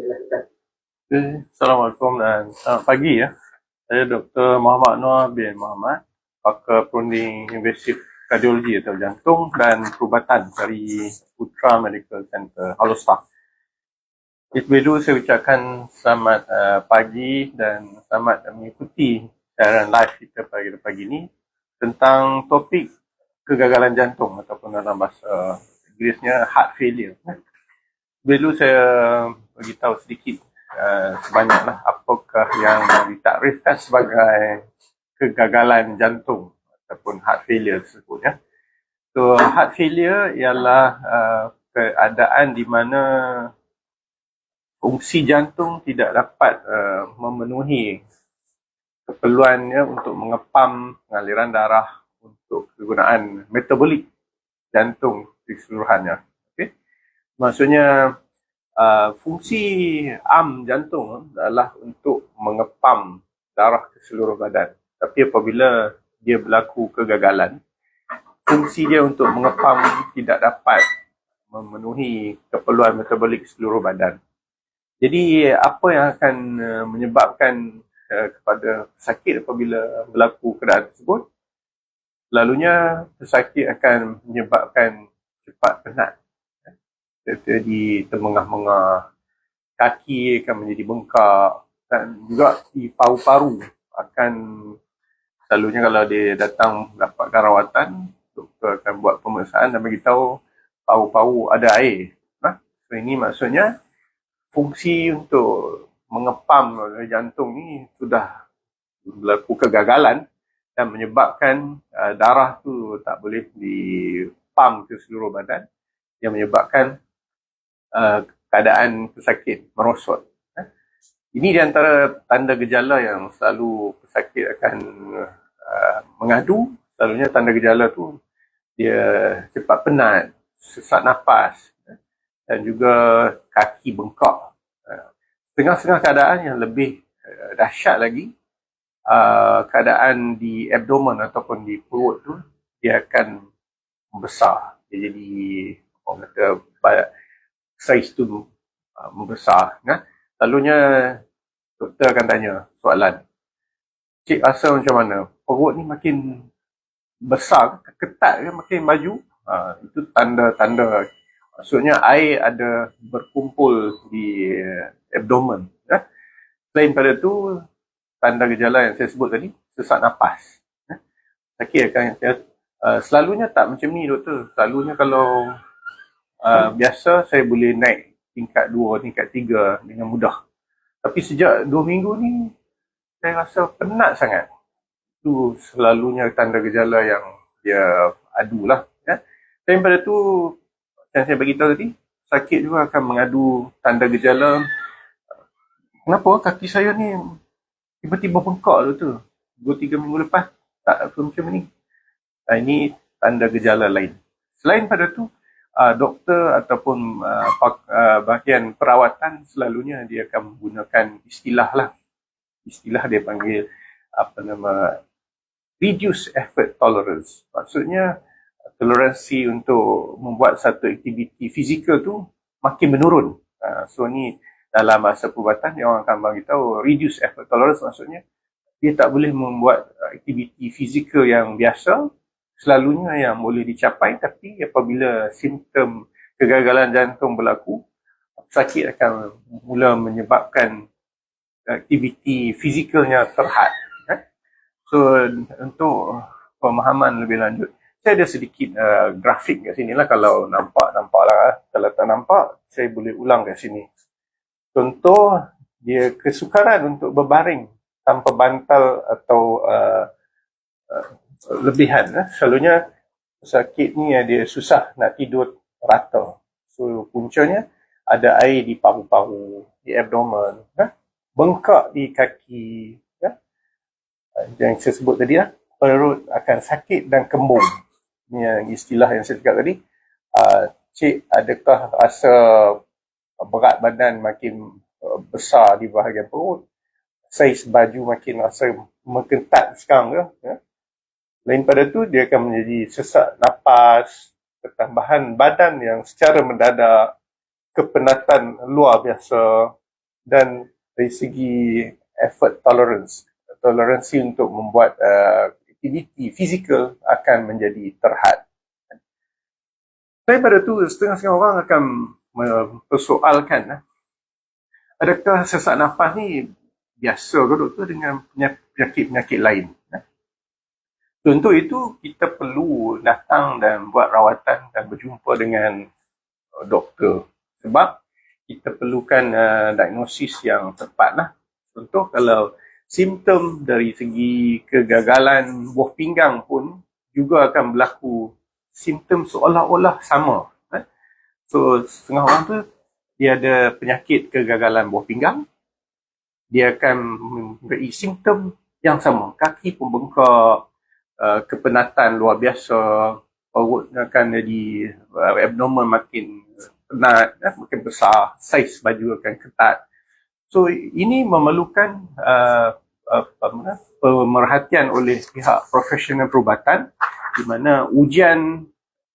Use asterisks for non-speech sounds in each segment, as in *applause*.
dilakukan. Assalamualaikum dan selamat pagi ya. Saya Dr. Muhammad Noor bin Muhammad, pakar perunding invasive kardiologi atau jantung dan perubatan dari Putra Medical Center. Lebih dulu saya ucapkan selamat uh, pagi dan selamat mengikuti siaran live kita pada pagi ini tentang topik kegagalan jantung ataupun dalam bahasa Inggerisnya heart failure. Dulu saya beritahu sedikit uh, sebanyaklah apakah yang ditakrifkan sebagai kegagalan jantung ataupun heart failure tersebut ya. So heart failure ialah uh, keadaan di mana fungsi jantung tidak dapat uh, memenuhi keperluannya untuk mengepam pengaliran darah untuk kegunaan metabolik jantung keseluruhannya. Okay? Maksudnya uh, fungsi am jantung adalah untuk mengepam darah ke seluruh badan. Tapi apabila dia berlaku kegagalan, fungsi dia untuk mengepam tidak dapat memenuhi keperluan metabolik seluruh badan. Jadi apa yang akan uh, menyebabkan uh, kepada sakit apabila berlaku keadaan tersebut? Lalunya pesakit akan menyebabkan cepat penat. Kata di temengah-mengah kaki akan menjadi bengkak dan juga di paru-paru akan selalunya kalau dia datang dapatkan rawatan doktor akan buat pemeriksaan dan beritahu paru-paru ada air. Nah, so ini maksudnya fungsi untuk mengepam jantung ni sudah berlaku kegagalan dan menyebabkan uh, darah tu tak boleh dipam ke seluruh badan yang menyebabkan uh, keadaan pesakit merosot. Eh. Ini di antara tanda gejala yang selalu pesakit akan uh, mengadu. Selalunya tanda gejala tu dia cepat penat, sesak nafas eh, dan juga kaki bengkak. Uh, setengah-setengah keadaan yang lebih dahsyat lagi keadaan di abdomen ataupun di perut tu dia akan membesar dia jadi orang kata saiz tu uh, membesar kan lalunya doktor akan tanya soalan cik rasa macam mana perut ni makin besar ketat ke makin maju uh, itu tanda-tanda maksudnya air ada berkumpul di abdomen ya. selain pada tu tanda gejala yang saya sebut tadi, sesak nafas. Eh? Sakit akan uh, selalunya tak macam ni doktor. Selalunya kalau uh, biasa saya boleh naik tingkat dua, tingkat tiga dengan mudah. Tapi sejak dua minggu ni saya rasa penat sangat. Itu selalunya tanda gejala yang dia adulah. Ya. Dan pada tu yang saya beritahu tadi, sakit juga akan mengadu tanda gejala. Kenapa kaki saya ni tiba-tiba bengkak tu tu. Dua tiga minggu lepas tak macam ni. Uh, ini tanda gejala lain. Selain pada tu, uh, doktor ataupun uh, uh, bahagian perawatan selalunya dia akan menggunakan istilah lah. Istilah dia panggil apa nama reduce effort tolerance. Maksudnya toleransi untuk membuat satu aktiviti fizikal tu makin menurun. Uh, so ni dalam masa perubatan yang orang akan bagi tahu reduce effort tolerance maksudnya dia tak boleh membuat aktiviti fizikal yang biasa selalunya yang boleh dicapai tapi apabila simptom kegagalan jantung berlaku sakit akan mula menyebabkan aktiviti fizikalnya terhad eh? so untuk pemahaman lebih lanjut saya ada sedikit uh, grafik kat sini lah kalau nampak nampak lah eh. kalau tak nampak saya boleh ulang kat sini Contoh dia kesukaran untuk berbaring tanpa bantal atau uh, lebihan. Eh. Selalunya sakit ni dia susah nak tidur rata. So puncanya ada air di paru-paru, di abdomen, eh. bengkak di kaki. Eh. Yang saya sebut tadi lah, perut akan sakit dan kembung. Ini yang istilah yang saya cakap tadi. Uh, cik, adakah rasa berat badan makin uh, besar di bahagian perut, saiz baju makin rasa mengentat sekarang ke. Ya? Lain pada tu, dia akan menjadi sesak nafas, ketambahan badan yang secara mendadak, kepenatan luar biasa, dan dari segi effort tolerance toleransi untuk membuat uh, aktiviti fizikal akan menjadi terhad. Daripada tu setengah-setengah orang akan mempersoalkan eh, adakah sesak nafas ni biasa ke dengan penyakit-penyakit lain. Untuk itu kita perlu datang dan buat rawatan dan berjumpa dengan uh, doktor sebab kita perlukan uh, diagnosis yang tepat lah. Contoh kalau simptom dari segi kegagalan buah pinggang pun juga akan berlaku simptom seolah-olah sama. Eh? So setengah orang tu dia ada penyakit kegagalan buah pinggang, dia akan memberi simptom yang sama. Kaki pun bengkak, Uh, kepenatan luar biasa perut akan jadi uh, abnormal makin penat uh, makin besar saiz baju akan ketat. So ini memerlukan uh, uh, pemerhatian oleh pihak profesional perubatan di mana ujian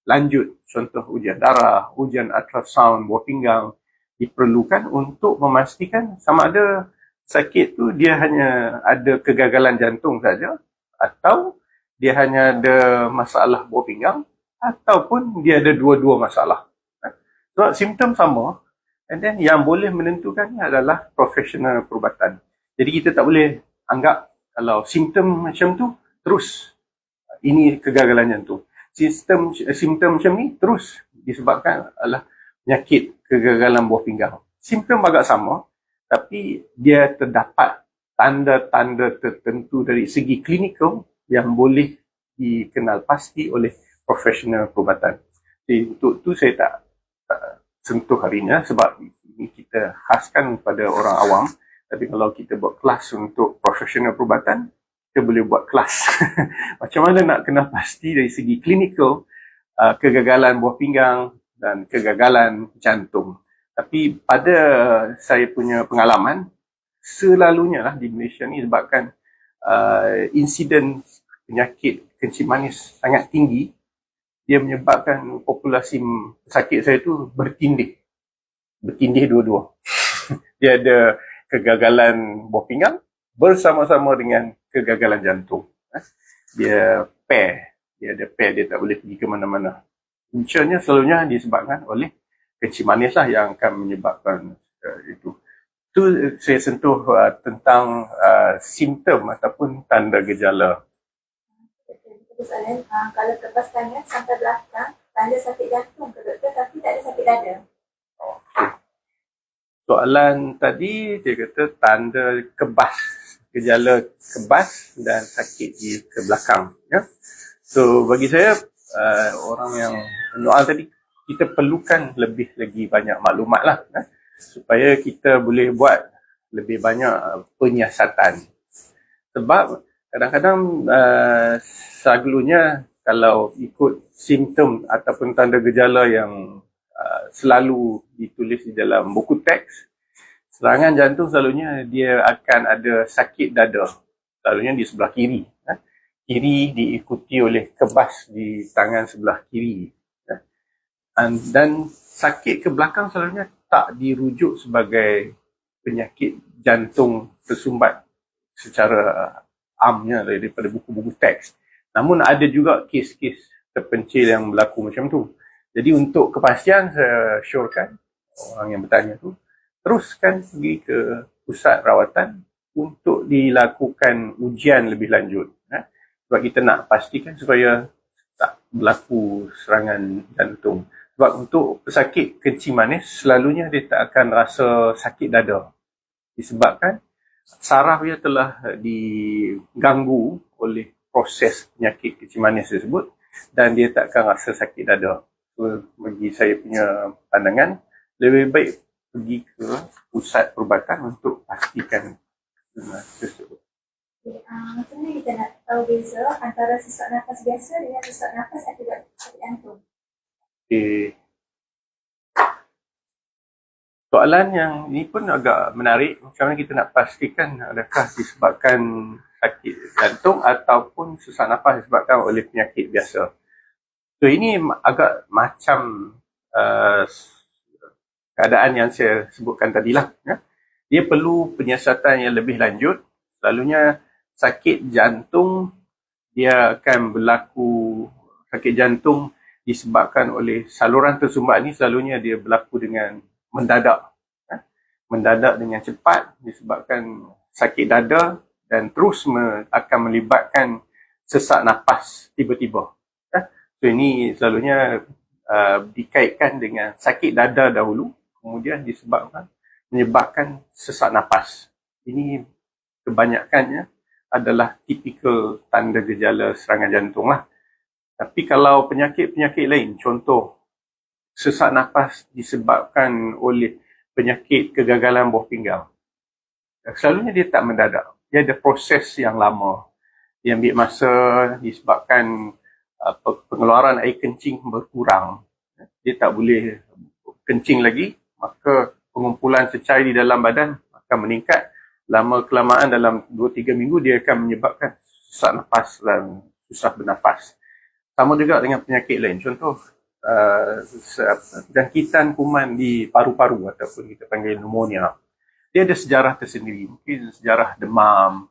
lanjut contoh ujian darah ujian ultrasound buah pinggang diperlukan untuk memastikan sama ada sakit tu dia hanya ada kegagalan jantung saja atau dia hanya ada masalah buah pinggang ataupun dia ada dua-dua masalah. Sebab simptom sama and then yang boleh menentukannya adalah profesional perubatan. Jadi kita tak boleh anggap kalau simptom macam tu terus ini kegagalan jantung. Sistem simptom macam ni terus disebabkan adalah penyakit kegagalan buah pinggang. Simptom agak sama tapi dia terdapat tanda-tanda tertentu dari segi klinikal yang boleh dikenal pasti oleh profesional perubatan. Jadi untuk tu saya tak, tak sentuh hari ini ya, sebab ini kita khaskan pada orang awam. Tapi kalau kita buat kelas untuk profesional perubatan, kita boleh buat kelas. *laughs* Macam mana nak kenal pasti dari segi klinikal uh, kegagalan buah pinggang dan kegagalan jantung. Tapi pada saya punya pengalaman, selalunya lah di Malaysia ni sebabkan uh, insiden penyakit kencing manis sangat tinggi, dia menyebabkan populasi sakit saya tu bertindih. Bertindih dua-dua. *laughs* dia ada kegagalan buah pinggang bersama-sama dengan kegagalan jantung. Eh. Dia pair. Dia ada pair, dia tak boleh pergi ke mana-mana. Puncanya selalunya disebabkan oleh kencing manis lah yang akan menyebabkan uh, itu. Itu saya sentuh uh, tentang uh, simptom ataupun tanda gejala soalan, uh, kalau tebas tangan sampai belakang, tanda sakit jantung ke doktor tapi tak ada sakit dada. Soalan tadi dia kata tanda kebas, gejala kebas dan sakit di ke belakang. Ya? So bagi saya uh, orang yang soal tadi kita perlukan lebih lagi banyak maklumat lah ya? Supaya kita boleh buat lebih banyak penyiasatan. Sebab kadang-kadang uh, selalunya kalau ikut simptom ataupun tanda gejala yang uh, selalu ditulis di dalam buku teks serangan jantung selalunya dia akan ada sakit dada selalunya di sebelah kiri eh. kiri diikuti oleh kebas di tangan sebelah kiri eh. dan sakit ke belakang selalunya tak dirujuk sebagai penyakit jantung tersumbat secara amnya daripada buku-buku teks. Namun ada juga kes-kes terpencil yang berlaku macam tu. Jadi untuk kepastian saya syorkan orang yang bertanya tu teruskan pergi ke pusat rawatan untuk dilakukan ujian lebih lanjut. Eh? Sebab kita nak pastikan supaya tak berlaku serangan jantung. Sebab untuk pesakit kencing manis, selalunya dia tak akan rasa sakit dada. Disebabkan saraf dia telah diganggu oleh proses penyakit kencing manis tersebut dan dia tak akan rasa sakit dada. So, bagi saya punya pandangan, lebih baik pergi ke pusat perubatan untuk pastikan tersebut. Okay, uh, macam mana kita nak tahu beza antara sesak nafas biasa dengan sesak nafas akibat sakit jantung? Okay. Soalan yang ini pun agak menarik. Macam mana kita nak pastikan adakah disebabkan sakit jantung ataupun susah nafas disebabkan oleh penyakit biasa. So ini agak macam uh, keadaan yang saya sebutkan tadi lah. Ya. dia perlu penyiasatan yang lebih lanjut. Selalunya sakit jantung dia akan berlaku sakit jantung disebabkan oleh saluran tersumbat ni selalunya dia berlaku dengan mendadak. eh. Mendadak dengan cepat disebabkan sakit dada dan terus me- akan melibatkan sesak nafas tiba-tiba. eh. So ini selalunya uh, dikaitkan dengan sakit dada dahulu kemudian disebabkan menyebabkan sesak nafas. Ini kebanyakannya adalah tipikal tanda gejala serangan jantung lah. Tapi kalau penyakit-penyakit lain, contoh sesak nafas disebabkan oleh penyakit kegagalan buah pinggang. Selalunya dia tak mendadak. Dia ada proses yang lama. Dia ambil masa disebabkan uh, pe- pengeluaran air kencing berkurang. Dia tak boleh kencing lagi, maka pengumpulan cecair di dalam badan akan meningkat. Lama kelamaan dalam 2-3 minggu dia akan menyebabkan sesak nafas dan susah bernafas. Sama juga dengan penyakit lain. Contoh, uh, jangkitan kuman di paru-paru ataupun kita panggil pneumonia. Dia ada sejarah tersendiri. Mungkin sejarah demam,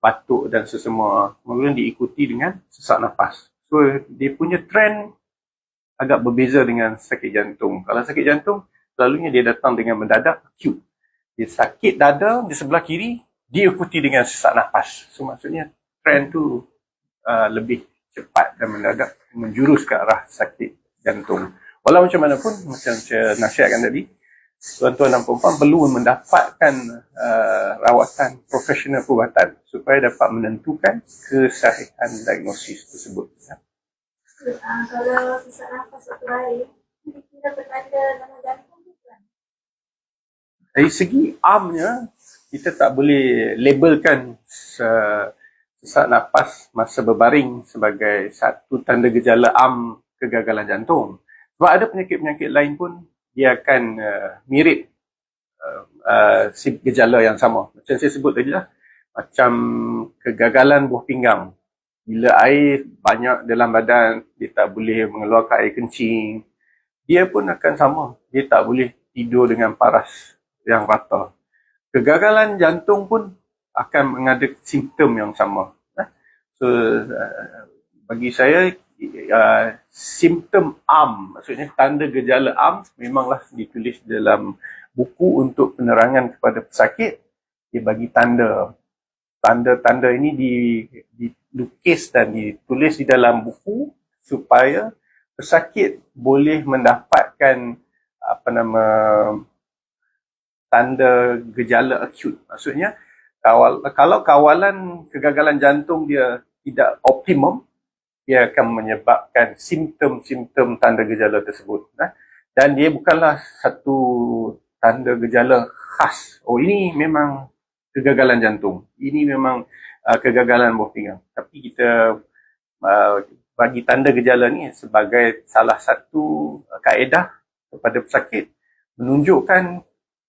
batuk dan sesemua. Kemudian diikuti dengan sesak nafas. So, dia punya trend agak berbeza dengan sakit jantung. Kalau sakit jantung, selalunya dia datang dengan mendadak, acute. Dia sakit dada di sebelah kiri, diikuti dengan sesak nafas. So, maksudnya trend tu uh, lebih cepat dan mendadak menjurus ke arah sakit jantung. Walau macam mana pun, macam saya nasihatkan tadi, tuan-tuan dan puan perlu mendapatkan uh, rawatan profesional perubatan supaya dapat menentukan kesahihan diagnosis tersebut. Ya. Uh, kalau sesak nafas waktu baik, dikira petanda nama jantung bukan? Dari segi amnya, kita tak boleh labelkan se- sesak nafas masa berbaring sebagai satu tanda gejala am kegagalan jantung. Sebab ada penyakit-penyakit lain pun dia akan uh, mirip uh, uh, gejala yang sama. Macam saya sebut tadi lah, macam kegagalan buah pinggang. Bila air banyak dalam badan, dia tak boleh mengeluarkan air kencing. Dia pun akan sama. Dia tak boleh tidur dengan paras yang rata. Kegagalan jantung pun akan mengada simptom yang sama. So, uh, bagi saya, uh, simptom am, maksudnya tanda gejala am memanglah ditulis dalam buku untuk penerangan kepada pesakit. Dia bagi tanda. Tanda-tanda ini di, dilukis dan ditulis di dalam buku supaya pesakit boleh mendapatkan apa nama tanda gejala acute. Maksudnya kawal, kalau kawalan kegagalan jantung dia tidak optimum, dia akan menyebabkan simptom-simptom tanda gejala tersebut. Nah. Dan dia bukanlah satu tanda gejala khas. Oh ini memang kegagalan jantung. Ini memang uh, kegagalan buah pinggang. Tapi kita uh, bagi tanda gejala ni sebagai salah satu kaedah kepada pesakit menunjukkan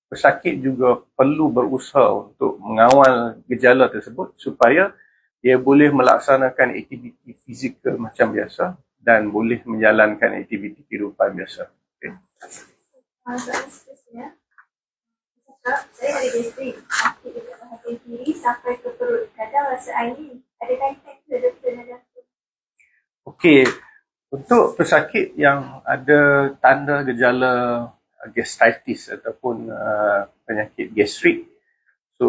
pesakit juga perlu berusaha untuk mengawal gejala tersebut supaya dia boleh melaksanakan aktiviti fizikal macam biasa dan boleh menjalankan aktiviti kehidupan biasa. Okay. Okey, untuk pesakit yang ada tanda gejala gastritis ataupun uh, penyakit gastrik, so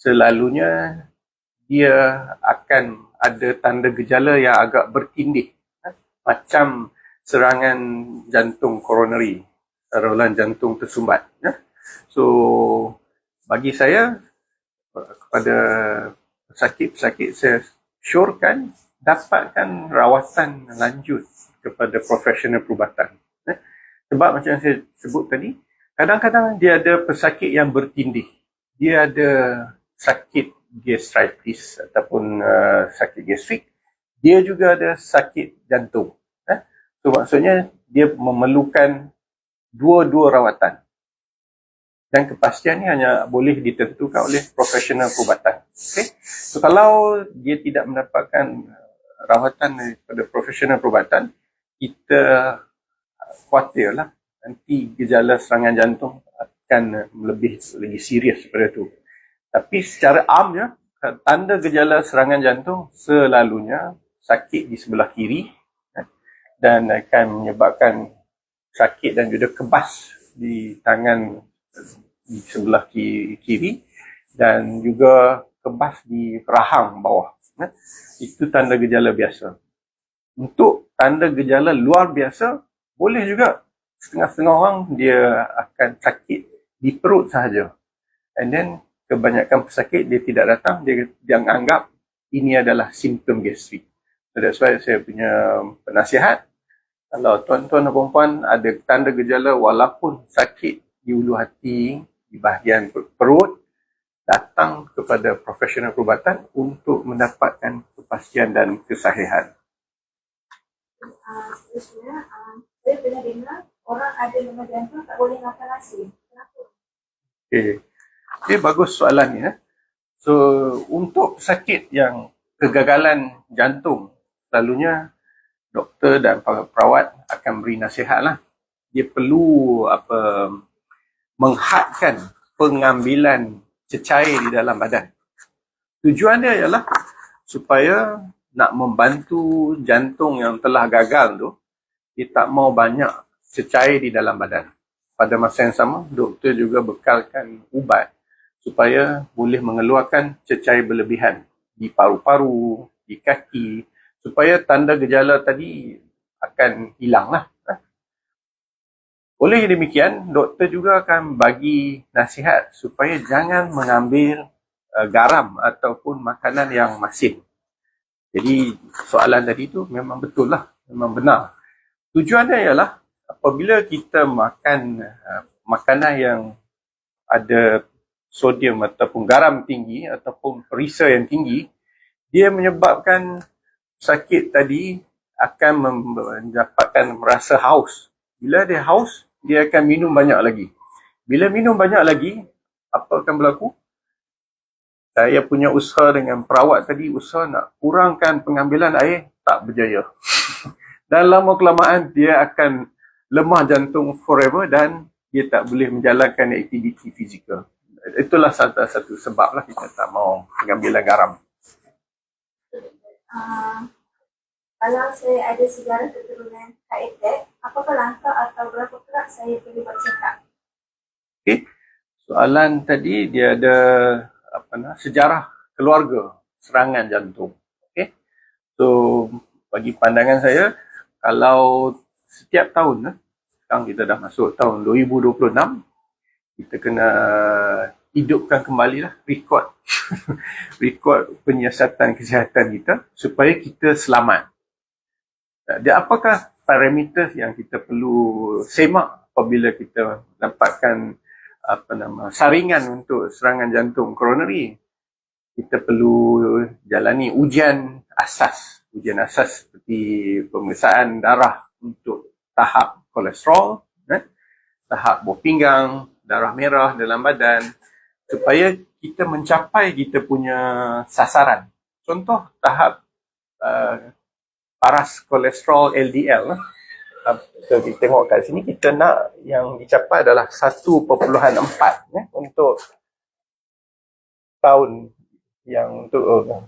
selalunya dia akan ada tanda gejala yang agak bertindih eh, macam serangan jantung koronari, saluran jantung tersumbat. Ya. So bagi saya kepada pesakit-pesakit saya syorkan dapatkan rawatan lanjut kepada profesional perubatan. Sebab macam saya sebut tadi, kadang-kadang dia ada pesakit yang bertindih. Dia ada sakit gastritis ataupun uh, sakit gastrik. Dia juga ada sakit jantung. Eh. So maksudnya dia memerlukan dua-dua rawatan. Dan kepastian ni hanya boleh ditentukan oleh profesional perubatan. Okay? So kalau dia tidak mendapatkan rawatan daripada profesional perubatan, kita khawatirlah nanti gejala serangan jantung akan lebih lagi serius daripada itu. Tapi secara amnya, tanda gejala serangan jantung selalunya sakit di sebelah kiri eh, dan akan menyebabkan sakit dan juga kebas di tangan di sebelah kiri, dan juga kebas di rahang bawah. eh. Itu tanda gejala biasa. Untuk tanda gejala luar biasa, boleh juga setengah-setengah orang dia akan sakit di perut sahaja. And then kebanyakan pesakit dia tidak datang, dia, dia anggap ini adalah simptom gastrik. So that's why saya punya penasihat, kalau tuan-tuan dan perempuan ada tanda gejala walaupun sakit di ulu hati, di bahagian perut, datang kepada profesional perubatan untuk mendapatkan kepastian dan kesahihan. Uh, seterusnya, uh, saya pernah dengar Okay. Okay, bagus soalan ni. Eh. So, untuk sakit yang kegagalan jantung, selalunya doktor dan perawat akan beri nasihat lah. Dia perlu apa menghadkan pengambilan cecair di dalam badan. Tujuan dia ialah supaya nak membantu jantung yang telah gagal tu, dia tak mau banyak cecair di dalam badan. Pada masa yang sama, doktor juga bekalkan ubat supaya boleh mengeluarkan cecair berlebihan di paru-paru, di kaki, supaya tanda gejala tadi akan hilanglah. Oleh demikian, doktor juga akan bagi nasihat supaya jangan mengambil uh, garam ataupun makanan yang masin. Jadi soalan tadi tu memang betul lah, memang benar. Tujuannya ialah apabila kita makan uh, makanan yang ada sodium ataupun garam tinggi ataupun perisa yang tinggi, dia menyebabkan sakit tadi akan mendapatkan merasa haus. Bila dia haus, dia akan minum banyak lagi. Bila minum banyak lagi, apa akan berlaku? Saya punya usaha dengan perawat tadi, usaha nak kurangkan pengambilan air, tak berjaya. *laughs* dan lama kelamaan, dia akan lemah jantung forever dan dia tak boleh menjalankan aktiviti fizikal. Itulah satu, satu sebab lah kita tak mau pengambilan garam. Uh, kalau saya ada sejarah keturunan attack, apakah langkah atau berapa kerap saya perlu buat check up? Okay. Soalan tadi dia ada apa nak sejarah keluarga serangan jantung. Okay. So bagi pandangan saya kalau setiap tahun eh, sekarang kita dah masuk tahun 2026 kita kena hidupkan kembali lah rekod *laughs* rekod penyiasatan kesihatan kita supaya kita selamat. Dia apakah parameter yang kita perlu semak apabila kita dapatkan apa nama saringan untuk serangan jantung koronari? Kita perlu jalani ujian asas, ujian asas seperti pemeriksaan darah untuk tahap kolesterol, eh? tahap buah pinggang, darah merah dalam badan supaya kita mencapai kita punya sasaran. Contoh tahap uh, paras kolesterol LDL. So, kita tengok kat sini, kita nak yang dicapai adalah 1.4 ya, untuk tahun yang untuk uh,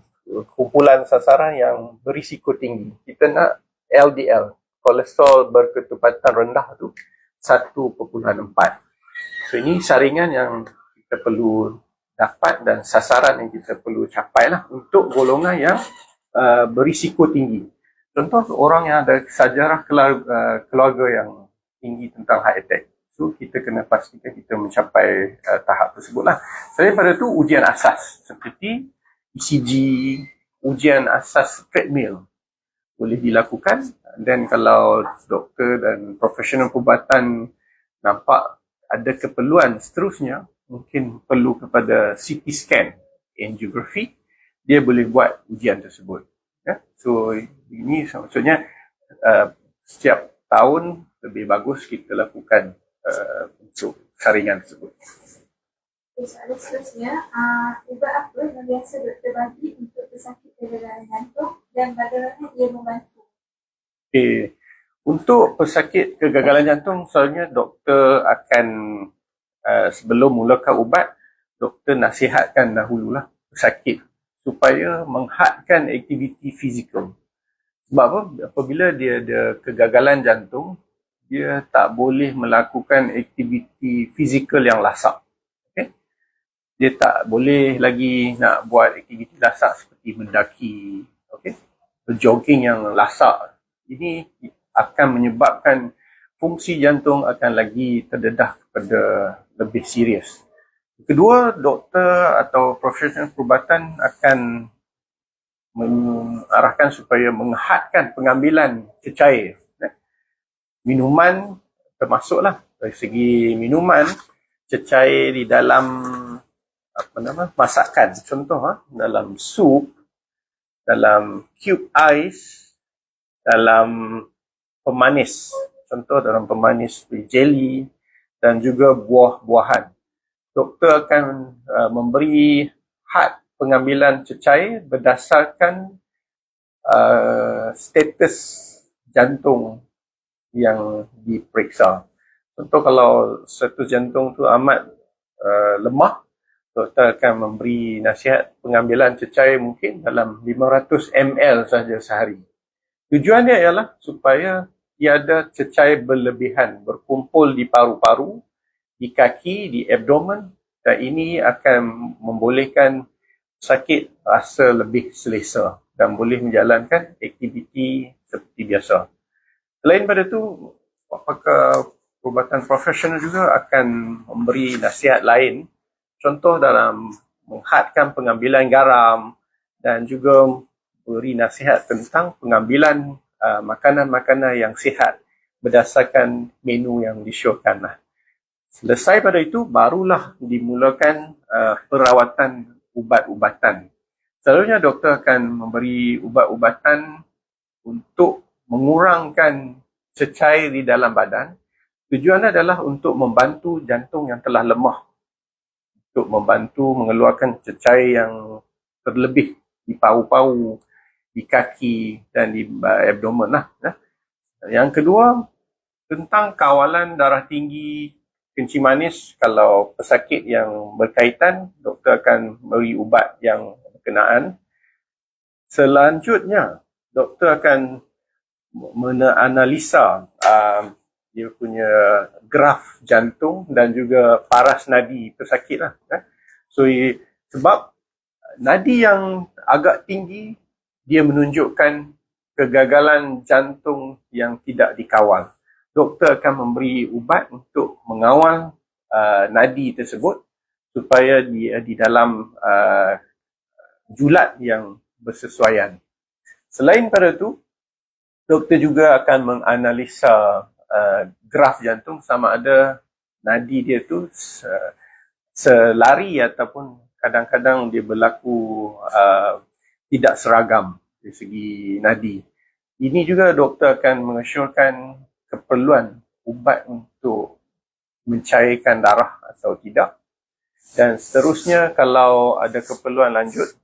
kumpulan sasaran yang berisiko tinggi. Kita nak LDL, kolesterol berketupatan rendah tu 1.4. So ini saringan yang kita perlu dapat dan sasaran yang kita perlu capai lah untuk golongan yang uh, berisiko tinggi. Contoh orang yang ada sejarah keluarga, uh, keluarga yang tinggi tentang heart attack. So kita kena pastikan kita mencapai uh, tahap tersebut lah. Selain pada tu ujian asas seperti ECG, ujian asas treadmill boleh dilakukan dan kalau doktor dan profesional perubatan nampak ada keperluan seterusnya mungkin perlu kepada CT scan angiografi dia boleh buat ujian tersebut Ya? So ini maksudnya uh, setiap tahun lebih bagus kita lakukan uh, untuk saringan tersebut. Okay, soalan seterusnya, uh, ubat apa yang biasa doktor bagi untuk pesakit kegagalan jantung dan bagaimana ia membantu? Okay. Untuk pesakit kegagalan jantung, soalnya doktor akan uh, sebelum mulakan ubat, doktor nasihatkan dahululah pesakit supaya menghadkan aktiviti fizikal. Sebab apa? Apabila dia ada kegagalan jantung, dia tak boleh melakukan aktiviti fizikal yang lasak. Dia tak boleh lagi nak buat aktiviti lasak seperti mendaki, okay? jogging yang lasak. Ini akan menyebabkan fungsi jantung akan lagi terdedah kepada lebih serius. Kedua, doktor atau profesional perubatan akan mengarahkan supaya menghadkan pengambilan cecair. Minuman termasuklah dari segi minuman cecair di dalam apa nama masakan. Contoh ha, dalam sup, dalam cube ice, dalam pemanis. Contoh dalam pemanis jelly dan juga buah-buahan doktor akan uh, memberi had pengambilan cecair berdasarkan uh, status jantung yang diperiksa. Contoh kalau status jantung tu amat uh, lemah, doktor akan memberi nasihat pengambilan cecair mungkin dalam 500 ml saja sehari. Tujuannya ialah supaya tiada cecair berlebihan berkumpul di paru-paru di kaki, di abdomen dan ini akan membolehkan sakit rasa lebih selesa dan boleh menjalankan aktiviti seperti biasa. Selain pada itu, apakah perubatan profesional juga akan memberi nasihat lain contoh dalam menghadkan pengambilan garam dan juga beri nasihat tentang pengambilan uh, makanan-makanan yang sihat berdasarkan menu yang disyorkan lah. Selesai pada itu, barulah dimulakan uh, perawatan ubat-ubatan. Selalunya doktor akan memberi ubat-ubatan untuk mengurangkan cecair di dalam badan. Tujuannya adalah untuk membantu jantung yang telah lemah. Untuk membantu mengeluarkan cecair yang terlebih di paru-paru, di kaki dan di abdomen. Lah. Yang kedua, tentang kawalan darah tinggi kencing manis kalau pesakit yang berkaitan doktor akan beri ubat yang berkenaan selanjutnya doktor akan menganalisa uh, dia punya graf jantung dan juga paras nadi pesakit lah. Eh. So, sebab nadi yang agak tinggi, dia menunjukkan kegagalan jantung yang tidak dikawal doktor akan memberi ubat untuk mengawal uh, nadi tersebut supaya dia di dalam uh, julat yang bersesuaian. Selain pada itu, doktor juga akan menganalisa uh, graf jantung sama ada nadi dia tu uh, selari ataupun kadang-kadang dia berlaku uh, tidak seragam dari segi nadi. Ini juga doktor akan mengesyorkan keperluan ubat untuk mencairkan darah atau tidak. Dan seterusnya kalau ada keperluan lanjut,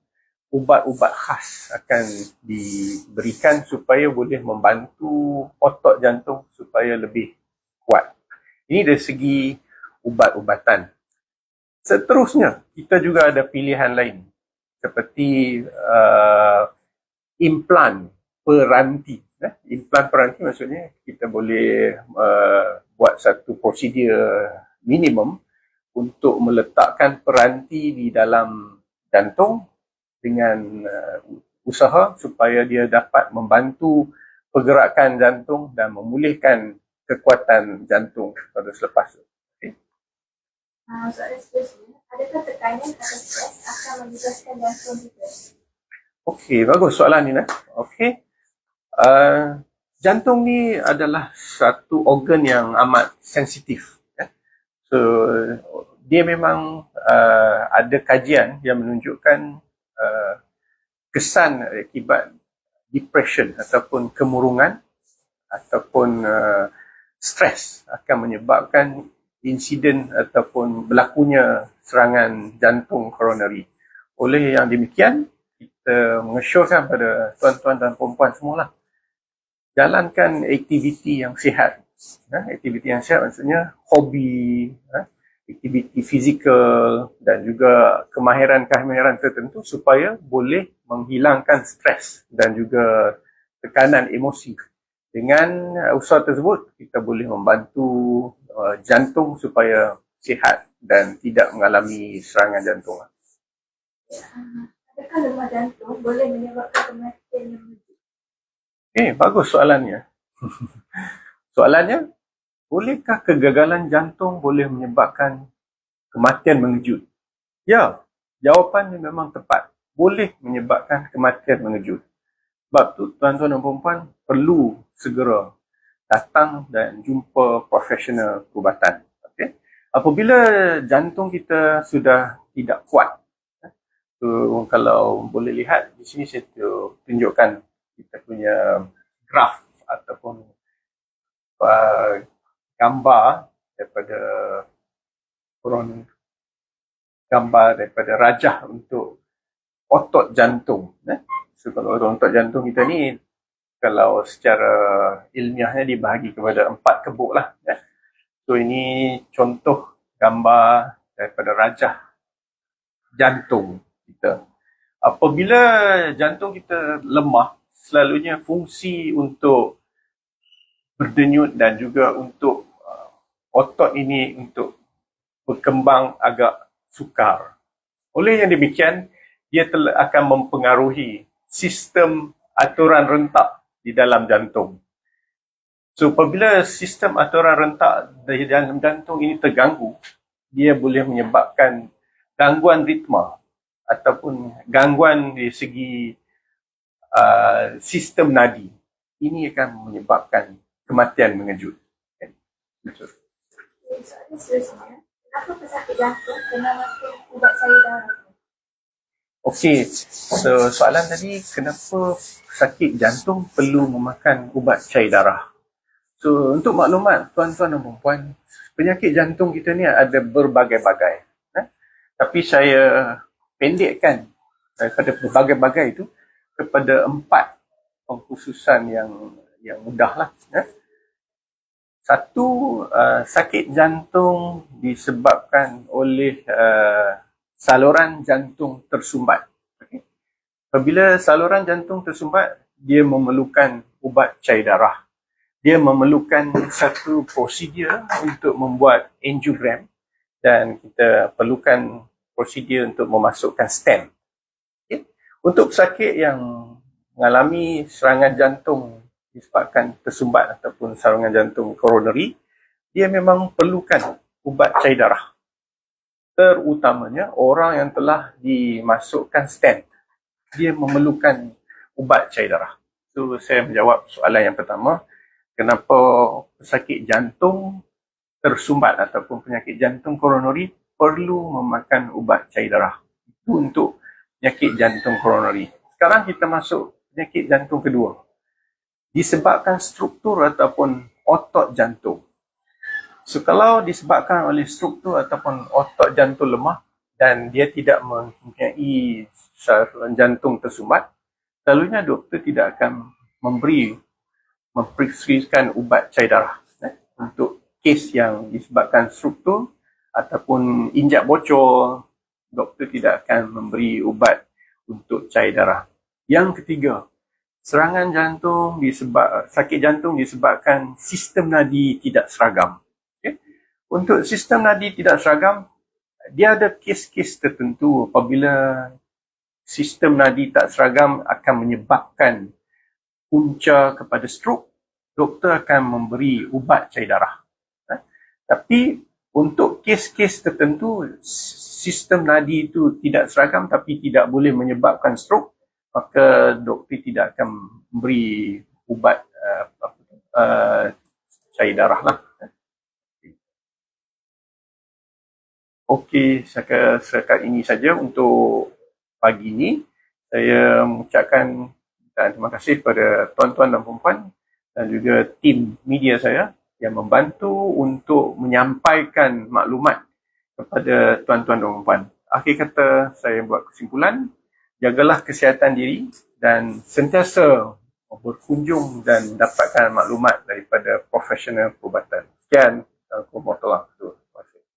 ubat-ubat khas akan diberikan supaya boleh membantu otot jantung supaya lebih kuat. Ini dari segi ubat-ubatan. Seterusnya, kita juga ada pilihan lain seperti uh, implan peranti Eh, implan peranti maksudnya kita boleh uh, buat satu prosedur minimum untuk meletakkan peranti di dalam jantung dengan uh, usaha supaya dia dapat membantu pergerakan jantung dan memulihkan kekuatan jantung pada selepas itu. Okay. Uh, soalan seterusnya, adakah tekanan atau stres akan menyebabkan jantung kita? Okey, bagus soalan ni. Okey. Uh, jantung ni adalah satu organ yang amat sensitif. Ya. So dia memang uh, ada kajian yang menunjukkan uh, kesan akibat depression ataupun kemurungan ataupun uh, stres akan menyebabkan insiden ataupun berlakunya serangan jantung koronari. Oleh yang demikian, kita mengesyorkan pada tuan-tuan dan perempuan semualah jalankan aktiviti yang sihat. Ha? Aktiviti yang sihat maksudnya hobi, ha? Aktiviti fizikal dan juga kemahiran-kemahiran tertentu supaya boleh menghilangkan stres dan juga tekanan emosi. Dengan uh, usaha tersebut, kita boleh membantu uh, jantung supaya sihat dan tidak mengalami serangan jantung. Adakah lemah jantung boleh menyebabkan kematian yang? Eh, bagus soalannya. *laughs* soalannya, bolehkah kegagalan jantung boleh menyebabkan kematian mengejut? Ya, jawapannya memang tepat. Boleh menyebabkan kematian mengejut. Sebab tu tuan-tuan dan puan perlu segera datang dan jumpa profesional perubatan. Okay? Apabila jantung kita sudah tidak kuat, so, kalau boleh lihat di sini saya tunjukkan kita punya graf ataupun uh, gambar daripada kurang gambar daripada rajah untuk otot jantung. Eh? So kalau otot jantung kita ni kalau secara ilmiahnya dibahagi kepada empat kebuk lah. Eh? So ini contoh gambar daripada rajah jantung kita. Apabila jantung kita lemah, selalunya fungsi untuk berdenyut dan juga untuk otot ini untuk berkembang agak sukar. Oleh yang demikian, dia telah akan mempengaruhi sistem aturan rentak di dalam jantung. So, apabila sistem aturan rentak di dalam jantung ini terganggu, dia boleh menyebabkan gangguan ritma ataupun gangguan di segi uh, sistem nadi. Ini akan menyebabkan kematian mengejut. Soalan seterusnya, kenapa pesakit jantung kena makan ubat cair darah? Okey, so soalan tadi kenapa sakit jantung perlu memakan ubat cair darah? So untuk maklumat tuan-tuan dan puan penyakit jantung kita ni ada berbagai-bagai. Eh? Tapi saya pendekkan daripada berbagai-bagai itu kepada empat pengkhususan yang yang mudah lah. Eh? Satu, uh, sakit jantung disebabkan oleh uh, saluran jantung tersumbat. Apabila saluran jantung tersumbat, dia memerlukan ubat cair darah. Dia memerlukan satu prosedur untuk membuat angiogram dan kita perlukan prosedur untuk memasukkan stent. Okay. Untuk sakit yang mengalami serangan jantung disebabkan tersumbat ataupun saluran jantung koronari, dia memang perlukan ubat cair darah. Terutamanya orang yang telah dimasukkan stent, dia memerlukan ubat cair darah. So saya menjawab soalan yang pertama, kenapa pesakit jantung tersumbat ataupun penyakit jantung koronari perlu memakan ubat cair darah. Itu untuk penyakit jantung koronari. Sekarang kita masuk penyakit jantung kedua, disebabkan struktur ataupun otot jantung. So kalau disebabkan oleh struktur ataupun otot jantung lemah dan dia tidak mempunyai saluran jantung tersumbat, selalunya doktor tidak akan memberi mempreskripsikan ubat cair darah eh, untuk kes yang disebabkan struktur ataupun injak bocor, doktor tidak akan memberi ubat untuk cair darah. Yang ketiga, serangan jantung disebab sakit jantung disebabkan sistem nadi tidak seragam. Okay. Untuk sistem nadi tidak seragam, dia ada kes-kes tertentu apabila sistem nadi tak seragam akan menyebabkan punca kepada stroke, doktor akan memberi ubat cair darah. Eh. Tapi untuk kes-kes tertentu, sistem nadi itu tidak seragam tapi tidak boleh menyebabkan stroke, maka doktor tidak akan memberi ubat uh, uh, cair darah lah. Okey, setakat ini saja untuk pagi ini. Saya mengucapkan terima kasih kepada tuan-tuan dan puan dan juga tim media saya yang membantu untuk menyampaikan maklumat kepada tuan-tuan dan puan. Akhir kata saya buat kesimpulan, jagalah kesihatan diri dan sentiasa berkunjung dan dapatkan maklumat daripada profesional perubatan. Sekian. Assalamualaikum warahmatullahi wabarakatuh.